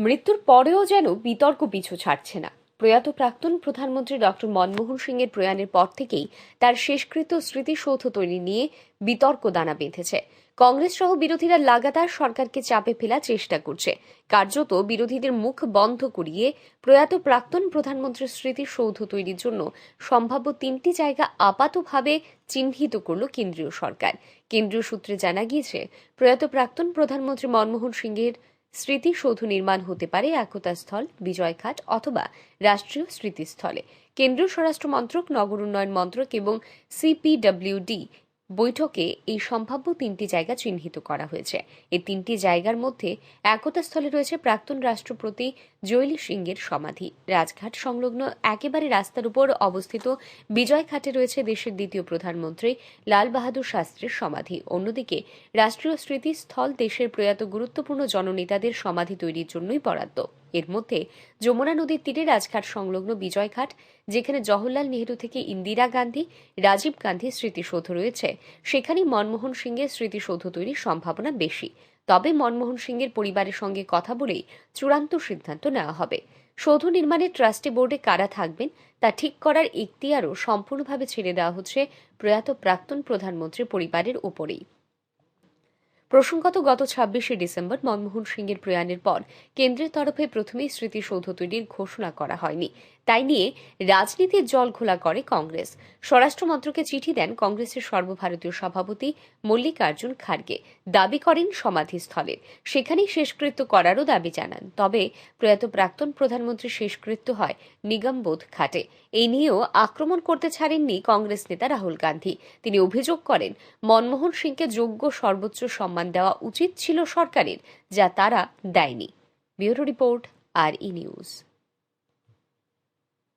মৃত্যুর পরেও যেন বিতর্ক পিছু ছাড়ছে না। প্রয়াত প্রাক্তন প্রধানমন্ত্রী ডক্টর মনমোহন সিংয়ের প্রয়াণের পর থেকেই তার শেষকৃত স্মৃতিসৌধ তৈরি নিয়ে বিতর্ক দানা বেঁধেছে। কংগ্রেস সহ বিরোধীরা লাগাতার সরকারকে চাপে ফেলার চেষ্টা করছে। কার্যত বিরোধীদের মুখ বন্ধ করিয়ে প্রয়াত প্রাক্তন প্রধানমন্ত্রীর স্মৃতিসৌধ তৈরির জন্য সম্ভাব্য তিনটি জায়গা আপাতভাবে চিহ্নিত করল কেন্দ্রীয় সরকার। কেন্দ্রীয় সূত্রে জানা গিয়েছে, প্রয়াত প্রাক্তন প্রধানমন্ত্রী মনমোহন সিংয়ের স্মৃতিসৌধ নির্মাণ হতে পারে একতাস্থল, বিজয়ঘাট অথবা রাষ্ট্রীয় স্মৃতিস্থলে। কেন্দ্রীয় স্বরাষ্ট্র মন্ত্রক, নগর উন্নয়ন মন্ত্রক এবং সিপিডব্লিউডি বৈঠকে এই সম্ভাব্য তিনটি জায়গা চিহ্নিত করা হয়েছে। এই তিনটি জায়গার মধ্যে একতা স্থলে রয়েছে প্রাক্তন রাষ্ট্রপতি জৈলি সিংহের সমাধি। রাজঘাট সংলগ্ন একেবারে রাস্তার উপর অবস্থিত বিজয়ঘাটে রয়েছে দেশের দ্বিতীয় প্রধানমন্ত্রী লাল বাহাদুর শাস্ত্রীর সমাধি। অন্যদিকে, রাষ্ট্রীয় স্মৃতিস্থল দেশের প্রয়াত গুরুত্বপূর্ণ জননেতাদের সমাধি তৈরির জন্যই বরাদ্দ। এর মধ্যে যমুনা নদীর তীরে রাজঘাট সংলগ্ন বিজয়ঘাট যেখানে জওহরলাল নেহরু থেকে ইন্দিরা গান্ধী, রাজীব গান্ধীর স্মৃতিসৌধ রয়েছে। সেখানেই মনমোহন সিংয়ের স্মৃতিসৌধ তৈরির সম্ভাবনা বেশি। তবে মনমোহন সিংয়ের পরিবারের সঙ্গে কথা বলেই চূড়ান্ত সিদ্ধান্ত নেওয়া হবে। সৌধ নির্মাণে ট্রাস্টি বোর্ডে কারা থাকবেন তা ঠিক করার ইখতিয়ারও সম্পূর্ণভাবে ছেড়ে দেওয়া হচ্ছে প্রয়াত প্রাক্তন প্রধানমন্ত্রী পরিবারের উপরেই। প্রসঙ্গত, গত ছাব্বিশে ডিসেম্বর মনমোহন সিংয়ের প্রয়াণের পর কেন্দ্রের তরফে প্রথমেই স্মৃতিসৌধ তৈরির ঘোষণা করা হয়নি। তাই নিয়ে রাজনীতির জল ঘোলা করে কংগ্রেস। স্বরাষ্ট্র মন্ত্রকে চিঠি দেন কংগ্রেসের সর্বভারতীয় সভাপতি মল্লিকার্জুন খার্গে। দাবি করেন সমাধিস্থলের সেখানেই শেষকৃত্য করারও দাবি জানান। তবে প্রয়াত প্রাক্তন প্রধানমন্ত্রীর শেষকৃত্য হয় নিগমবোধ ঘাটে। এই নিয়েও আক্রমণ করতে ছাড়েননি কংগ্রেস নেতা রাহুল গান্ধী। তিনি অভিযোগ করেন, মনমোহন সিংকে যোগ্য সর্বোচ্চ সম্মান দেওয়া উচিত ছিল সরকারের যা তারা দেয়নি। ব্যুরো রিপোর্ট আর ই নিউজ।